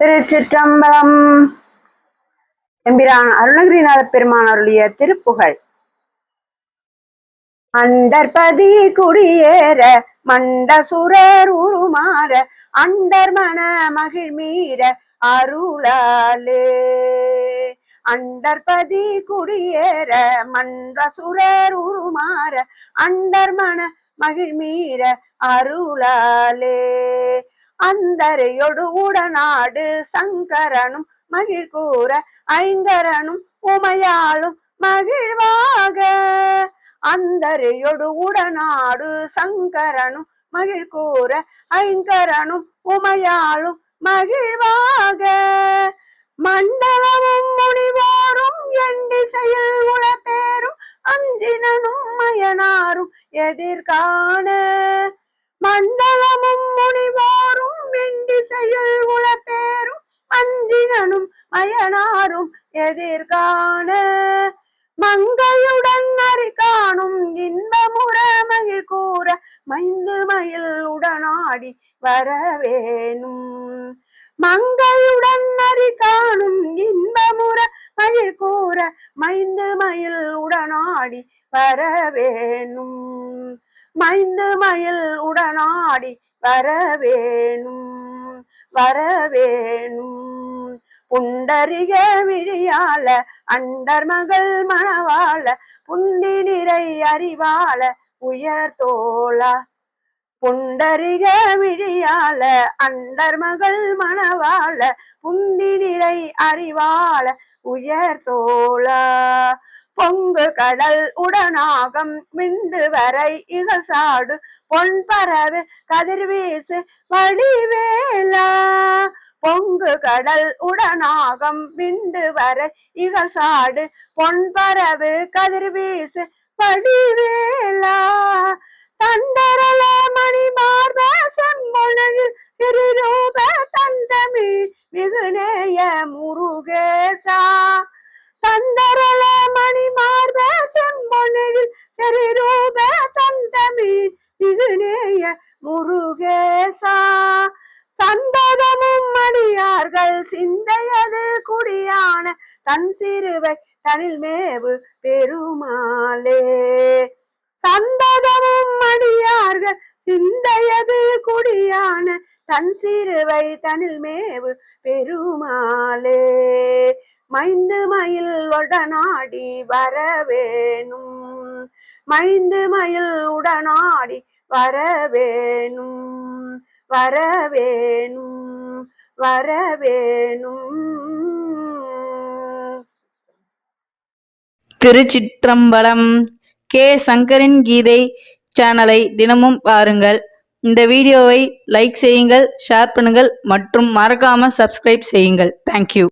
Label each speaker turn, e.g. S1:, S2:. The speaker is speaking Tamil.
S1: திருச்சிற்றம்பலம். எம்பிரான் அருணகிரிநாத பெருமான் அருளிய திருப்புகழ். அண்டர்பதி குடியேற மண்டசுரர் உருமாற அண்டர் மன மகிழ் மீற அருளாலே. அண்டர்பதி குடியேற மண்டசுரர் உருமாற அண்டர் மன மகிழ் மீற அருளாலே. அந்தரையொடு உடனாடு சங்கரனும் மகிழ் கூற ஐங்கரனும் உமையாளும் மகிழ்வாக. அந்தரையொடு உடனாடு சங்கரனும் மகிழ் கூற ஐங்கரனும் உமையாளும் மகிழ்வாக. மண்டலமும் முனிவோரும் எண்டிசையில் உளப்பேரும் அந்தினனும் மயனாரும் எதிர்காண. மண்டலமும் முனிவோரும் வெண்டிசையில் உளப்பேரும் அந்தினனும் அயனாரும் எதிர்காண. மங்கையுடன் அறி காணும் இன்பமுற மகிழ் கூற மைந்து மயில் உடனாடி வரவேணும். மங்கையுடன் அறி காணும் இன்பமுற மயில் கூற மைந்து மயில் உடனாடி வரவேணும். மைந்து மயில் உடனாடி வரவேணும் வரவேணும். புண்டறிய விழியால அண்டர் மகள் மணவாள புந்தி நிறை அறிவாள உயர் தோளா. புண்டரிக விழியால அண்டர் மகள் மணவாள புந்தி நிறை அறிவாள உயர் தோளா. பொங்கு கடல் உடனாகம் மிண்டு வரை இகசாடு பொன் பரவு கதிர்வீசு வழிவேலா பொங்கு கடல் உடனாகம் மிண்டு வரை இகசாடு பொன் பரவு கதிர்வீசு வடிவேலா. தண்டரல மணி மார்ப செம்மொழில் திருரூப தந்தமிழ் மிகுநேய முருகேசா. தந்தரல மணி மார்ப செம்மொழில் சிறுரூப தந்தமிழ் மிகுநேய முருகேசா. சந்ததமும் மடியார்கள் சிந்தையது குடியான தன் சிறுவை தனில் மேவு பெருமாளே. சந்ததமும் மடியார்கள் சிந்தையது குடியான தன் சிறுவை தனில் மேவு பெருமாளே. மைந்து மயில் உடனாடி வரவேணும். மைந்து மயில் உடனாடி வரவேணும். வரவேணும். வரவேணும்.
S2: திருச்சிற்றம்பலம் கே. சங்கரின் கீதை சேனலை தினமும் பாருங்கள். இந்த வீடியோவை லைக் செய்யுங்கள் ஷேர் பண்ணுங்கள் மற்றும் மறக்காமல் சப்ஸ்கிரைப் செய்யுங்கள். தேங்க்யூ